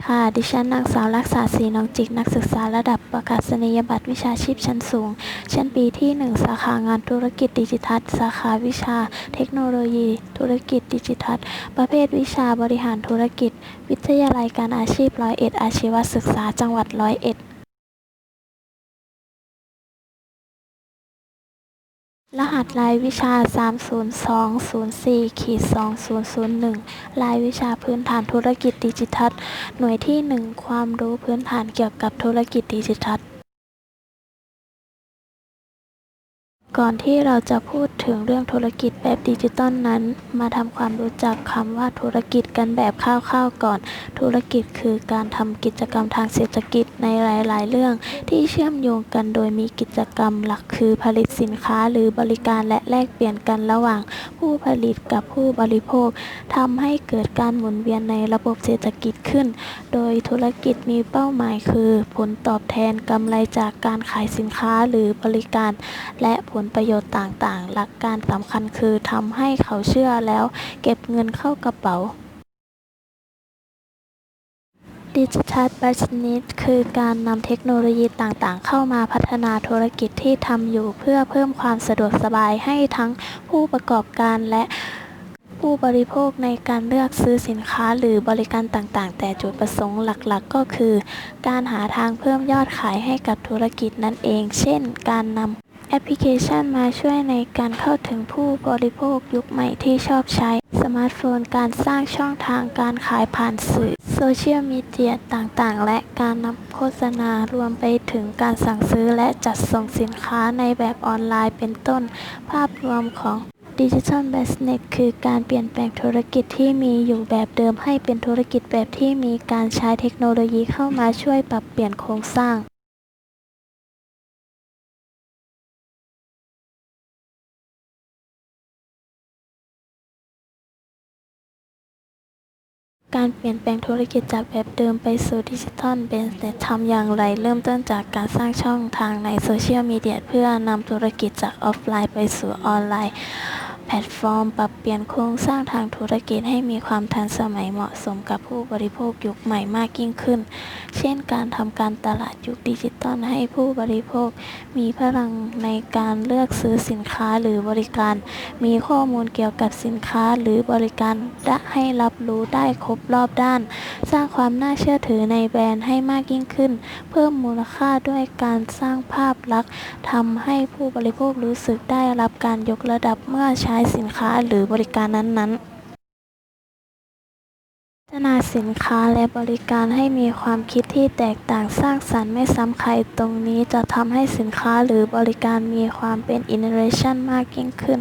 ค่ะ ดิฉันนางสาวรักษาศรีน้องจิก นักศึกษาระดับประกาศนียบัตรวิชาชีพชั้นสูง ชั้นปีที่ 1 สาขางานธุรกิจดิจิทัล สาขาวิชา เทคโนโลยี ธุรกิจดิจิทัล ประเภทวิชาบริหารธุรกิจ วิทยาลัยการอาชีพร้อยเอ็ดอาชีวศึกษาจังหวัดร้อยเอ็ด รหัสรายวิชา 30204-2001 รายวิชาพื้นฐานธุรกิจดิจิทัล หน่วยที่ 1 ความรู้พื้นฐานเกี่ยวกับธุรกิจดิจิทัล ก่อนที่เราจะพูดถึงเรื่องธุรกิจแบบดิจิตอลนั้น มาทำความรู้จักคำว่าธุรกิจกันแบบคร่าวๆก่อน ธุรกิจคือการทำกิจกรรมทางเศรษฐกิจในหลายๆ เรื่อง ที่เชื่อมโยงกันโดยมีกิจกรรมหลักคือผลิตสินค้าหรือบริการและแลกเปลี่ยนกันระหว่าง ผู้ผลิตกับผู้บริโภคทำให้เกิดการหมุนเวียนในระบบเศรษฐกิจขึ้น โดยธุรกิจมีเป้าหมายคือ ผลตอบแทนกำไรจากการขายสินค้าหรือบริการ และผลประโยชน์ต่างๆ หลักการสำคัญคือทำให้เขาเชื่อแล้วเก็บเงินเข้ากระเป๋าดิจิทัลบัสนิสคือการนำเทคโนโลยีต่างๆ เข้ามาพัฒนาธุรกิจที่ทำอยู่เพื่อเพิ่มความสะดวกสบายให้ทั้งผู้ประกอบการและผู้บริโภคในการเลือกซื้อสินค้าหรือบริการต่างๆ แต่จุดประสงค์หลักๆ ก็คือ การหาทางเพิ่มยอดขายให้กับธุรกิจนั่นเอง เช่น การนำ แอปพลิเคชันมาช่วยในการเข้าถึงผู้บริโภคยุคใหม่ที่ชอบใช้สมาร์ทโฟนการสร้างช่องทางการขายผ่านสื่อโซเชียลมีเดียต่างๆ และการนำโฆษณารวมไปถึงการสั่งซื้อและจัดส่งสินค้าในแบบออนไลน์เป็นต้น ภาพรวมของดิจิทัลบิสเนสคือการเปลี่ยนแปลงธุรกิจที่มีอยู่แบบเดิมให้เป็นธุรกิจแบบที่มีการใช้เทคโนโลยีเข้ามาช่วยปรับเปลี่ยนโครงสร้าง การเปลี่ยนแปลงธุรกิจจากแบบเดิมไปสู่ดิจิทัลเบนเนสทำอย่างไร เริ่มต้นจากการสร้างช่องทางในโซเชียลมีเดียเพื่อนำธุรกิจจากออฟไลน์ไปสู่ออนไลน์ แพลตฟอร์มปรับเปลี่ยนโครงสร้างทางธุรกิจให้มีความทันสมัยเหมาะสมกับผู้บริโภคยุคใหม่มากยิ่งขึ้น เช่นการทำการตลาดยุคดิจิตอลให้ผู้บริโภค มีพลังในการเลือกซื้อสินค้าหรือบริการ มีข้อมูลเกี่ยวกับสินค้าหรือบริการและให้รับรู้ได้ครบรอบด้าน สร้างความน่าเชื่อถือในแบรนด์ให้มากยิ่งขึ้น เพิ่มมูลค่าด้วยการสร้างภาพลักษณ์ทำให้ผู้บริโภครู้สึกได้รับการยกระดับเมื่อใช้สินค้าหรือบริการนั้น ๆ พัฒนาสินค้าและบริการให้มีความคิดที่แตกต่างสร้างสรรค์ไม่ซ้ำใครตรงนี้จะทำให้สินค้าหรือบริการมีความเป็นอินโนเวชันมากยิ่งขึ้น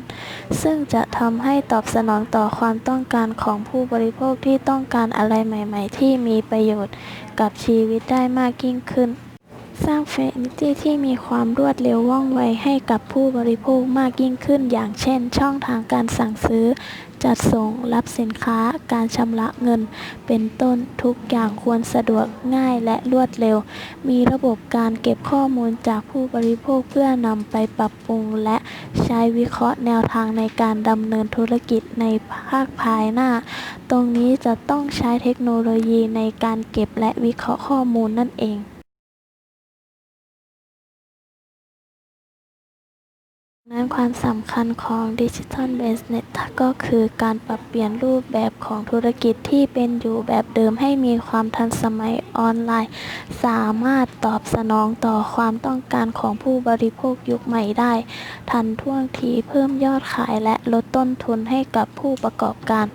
ซึ่งจะทำให้ตอบสนองต่อความต้องการของผู้บริโภคที่ต้องการอะไรใหม่ ๆ ที่มีประโยชน์กับชีวิตได้มากยิ่งขึ้น สร้างเฟรนตี้ที่มีความรวดเร็วว่องไวให้กับผู้บริโภคมากยิ่งขึ้น อย่างเช่น ช่องทางการสั่งซื้อ จัดส่งรับสินค้า การชำระเงิน เป็นต้นทุกอย่างควรสะดวกง่ายและรวดเร็ว มีระบบการเก็บข้อมูลจากผู้บริโภคเพื่อนำไปปรับปรุง และใช้วิเคราะห์แนวทางในการดำเนินธุรกิจในภาคภายหน้า ตรงนี้จะต้องใช้เทคโนโลยีในการเก็บและวิเคราะห์ข้อมูลนั่นเอง นั้นความสำคัญของดิจิทัลเบสเน็ตก็คือการปรับเปลี่ยนรูปแบบของธุรกิจที่เป็นอยู่แบบเดิมให้มีความทันสมัยออนไลน์ สามารถตอบสนองต่อความต้องการของผู้บริโภคยุคใหม่ได้ ทันท่วงทีเพิ่มยอดขายและลดต้นทุนให้กับผู้ประกอบการ